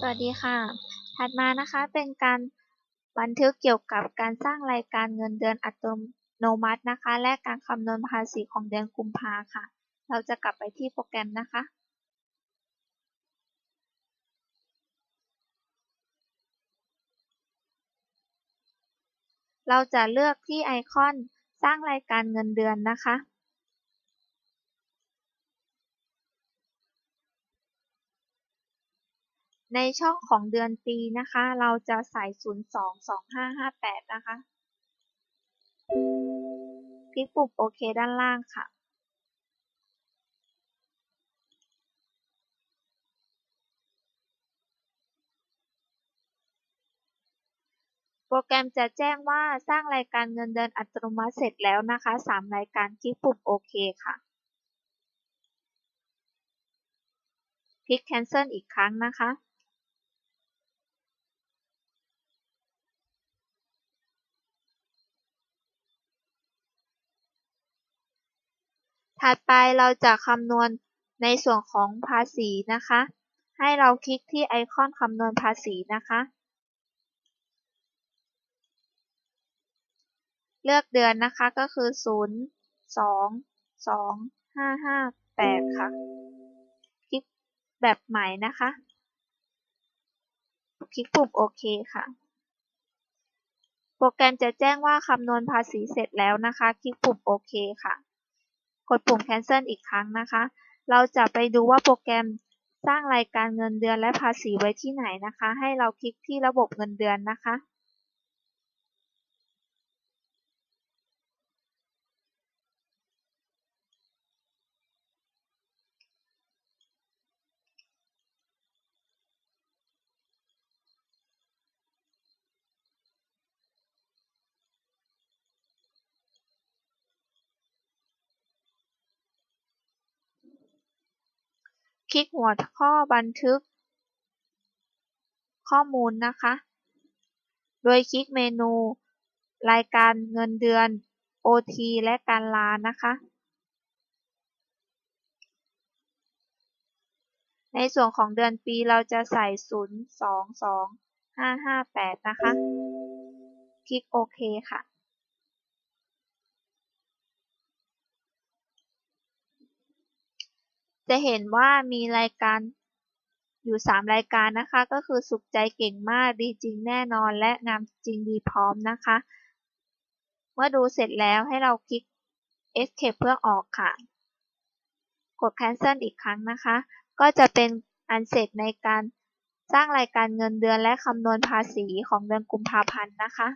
สวัสดีค่ะ ถัดมานะคะเป็นการบันทึกเกี่ยวกับการสร้างรายการเงินเดือนอัตโนมัตินะคะ และการคำนวณภาษีของเดือนกุมภาค่ะ เราจะกลับไปที่โปรแกรมนะคะ เราจะเลือกที่ไอคอนสร้างรายการเงินเดือนนะคะ ในช่องของเดือนปีนะคะ เราจะใส่ 022558 นะคะ คลิกปุ่มโอเคด้านล่างค่ะ โปรแกรมจะแจ้งว่าสร้างรายการเงินเดือนอัตโนมัติเสร็จแล้วนะคะ 3 รายการคลิกปุ่มโอเคค่ะ คลิก cancel อีกครั้งนะคะ ถัดไปเราจะคำนวณในส่วนของภาษีนะคะ ให้เราคลิกที่ไอคอนคำนวณภาษีนะคะ เลือกเดือนนะคะก็คือ 0 2 2 5 5 8 ค่ะคลิกแบบใหม่นะคะ คลิกปุ่มโอเคค่ะ โปรแกรมจะแจ้งว่าคำนวณภาษีเสร็จแล้วนะคะ คลิกปุ่มโอเคค่ะ กดปุ่ม cancel อีกครั้งนะคะ เราจะไปดูว่าโปรแกรมสร้างรายการเงินเดือนและภาษีไว้ที่ไหนนะคะ ให้เราคลิกที่ระบบเงินเดือนนะคะ คลิกหัวข้อบันทึก ข้อมูลนะคะ โดยคลิกเมนู รายการเงินเดือน OT และการลานะคะ ในส่วนของเดือนปีเราจะใส่ 0 2 2 5 5 8 นะคะ คลิกโอเคค่ะ จะเห็นว่ามีรายการอยู่ 3 รายการนะคะ ก็คือสุขใจเก่งมากดีจริงแน่นอนและงามจริงดีพร้อมนะคะ เมื่อดูเสร็จแล้วให้เราคลิก escape เพื่อออกค่ะ กด cancel อีกครั้งนะคะ ก็จะเป็นอันเสร็จในการสร้างรายการเงินเดือนและคำนวณภาษีของเดือนกุมภาพันธ์นะคะ